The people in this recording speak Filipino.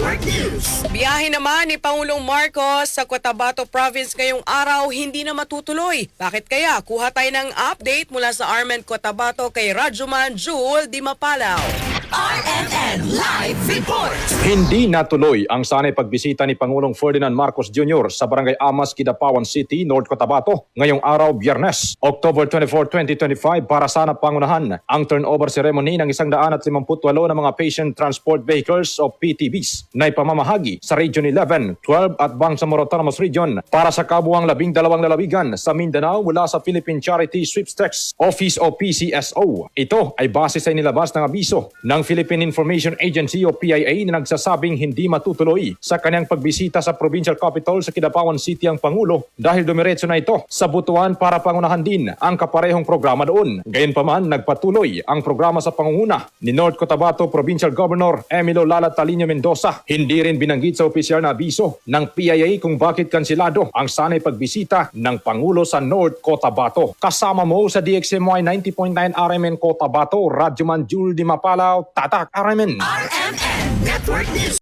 Network News. Biyahe naman ni Pangulong Marcos sa Cotabato Province ngayong araw hindi na matutuloy. Bakit kaya? Kuha tayo ng update mula sa Armen Cotabato kay Rajuman Jewel Di Mapalaw. RMN Live Report. Hindi natuloy ang sanay pagbisita ni Pangulong Ferdinand Marcos Jr. sa Barangay Amas, Kidapawan City, North Cotabato ngayong araw Biyernes, October 24, 2025 para sana pangunahan ang turnover ceremony ng 158 na mga patient transport vehicles o PTVs na ipamamahagi sa Region 11, 12 at Bangsamoro Autonomous Region para sa kabuang labing dalawang lalawigan sa Mindanao mula sa Philippine Charity Sweepstakes Office o PCSO. Ito ay base sa inilabas ng abiso ng Philippine Information Agency o PIA na nagsasabing hindi matutuloy sa kanyang pagbisita sa provincial capital sa Kidapawan City ang Pangulo dahil dumiretso na ito sa Butuan para pangunahan din ang kaparehong programa doon. Gayunpaman, nagpatuloy ang programa sa pangunguna ni North Cotabato Provincial Governor Emilio Lala Talino Mendoza. Hindi rin binanggit sa opisyal na abiso ng PIA kung bakit kansilado ang sanay pagbisita ng Pangulo sa North Cotabato. Kasama mo sa DXMY 90.9 RMN Cotabato, Radyoman Jul Di Mapalaw, Tatak RMN. RMN Network News.